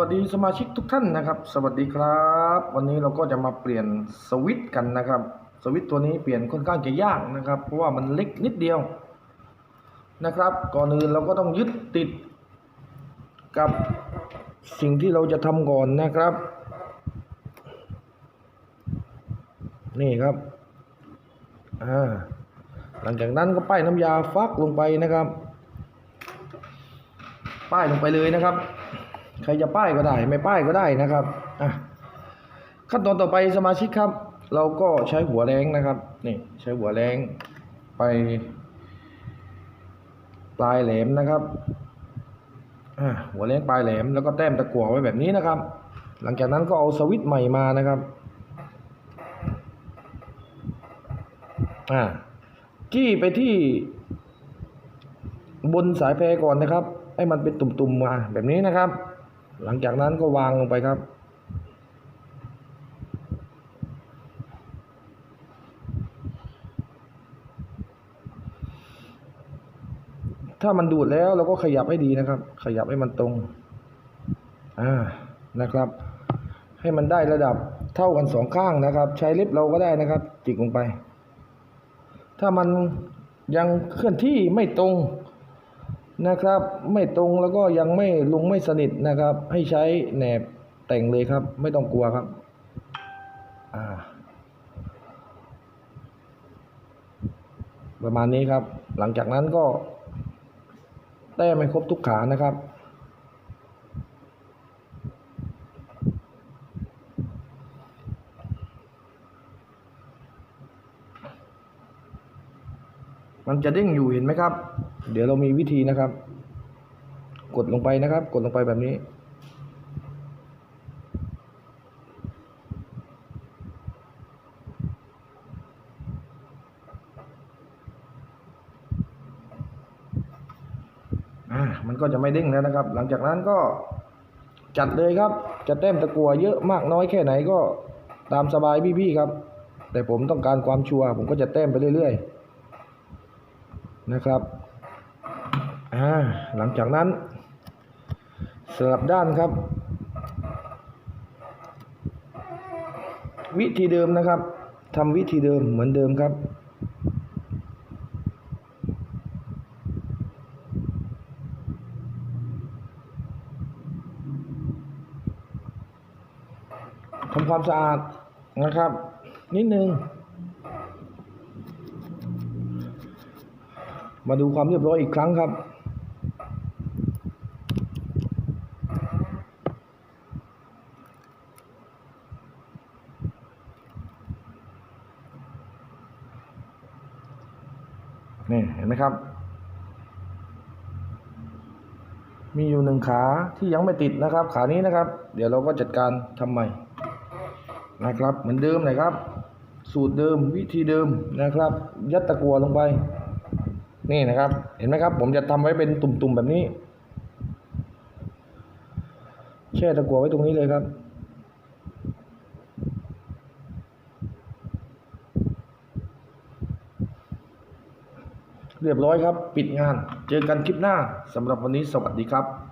วัสดีสมาชิกทุกท่านนะครับ สวัสดีครับ วันนี้เราก็จะมาเปลี่ยนสวิตช์กันนะครับ สวิตช์ตัวนี้เปลี่ยนค่อนข้างจะยากนะครับ เพราะว่ามันเล็กนิดเดียวนะครับ ก่อนอื่นเราก็ต้องยึดติดกับสิ่งที่เราจะทำก่อนนะครับ นี่ครับอ่าหลังจากนั้นก็ป้ายน้ำยาฟักลงไปนะครับ ป้ายลงไปเลยนะครับ ใครจะป้ายก็ได้ไม่ป้ายก็ได้นะครับอะขั้นตอนต่อไปสมาชิกครับ เราก็ใช้หัวแรงนะครับนี่ใช้หัวแรงไป ปลายแหลมนะครับหัวแรงปลายแหลมแล้วก็แต้มตะกั่วไว้แบบนี้นะครับ หลังจากนั้นก็เอาสวิตช์ใหม่มานะครับอ่าจี้ไปที่บนสายแพรก่อนนะครับ ให้มันเป็นตุ่มๆมาแบบนี้นะครับ หลังจากนั้นก็วางลงไปครับ ถ้ามันดูดแล้วเราก็ขยับให้ดีนะครับ ขยับให้มันตรง อ่า นะครับ ให้มันได้ระดับเท่ากันสองข้างนะครับ ใช้เล็บเราก็ได้นะครับ จิกลงไป ถ้ามันยังเคลื่อนที่ไม่ตรง นะครับ ไม่ตรงแล้วก็ยังไม่ลงไม่สนิทนะครับ ให้ใช้แหนบแต่งเลยครับ ไม่ต้องกลัวครับประมาณนี้ครับ หลังจากนั้นก็แต้มให้ครบทุกขานะครับ มันจะเด้งอยู่เห็นไหมครับ เดี๋ยวเรามีวิธีนะครับ กดลงไปนะครับ กดลงไปแบบนี้อ่ามันก็จะไม่เด้งแล้วนะครับ หลังจากนั้นก็จัดเลยครับ จะแต้มตะกัวเยอะมากน้อยแค่ไหนก็ตามสบายพี่ๆครับ แต่ผมต้องการความชัวร์ผมก็จะแต้มไปเรื่อยๆ นะครับหลังจากนั้นสลับด้านครับ วิธีเดิมนะครับทำวิธีเดิมเหมือนเดิมครับทำความสะอาดนะครับ นิดนึง มาดูความเรียบร้อยอีกครั้งครับ นี่เห็นไหมครับ มีอยู่หนึ่งขาที่ยังไม่ติดนะครับ ขานี้นะครับ เดี๋ยวเราก็จัดการทำใหม่นะครับ เหมือนเดิมนะครับ สูตรเดิมวิธีเดิมนะครับ ยัดตะกัวลงไป นี่นะครับ เห็นไหมครับ ผมจะทำไว้เป็นตุ่มๆแบบนี้ แช่ตะกัวไว้ตรงนี้เลยครับ เรียบร้อยครับ ปิดงาน เจอกันคลิปหน้าสำหรับวันนี้สวัสดีครับ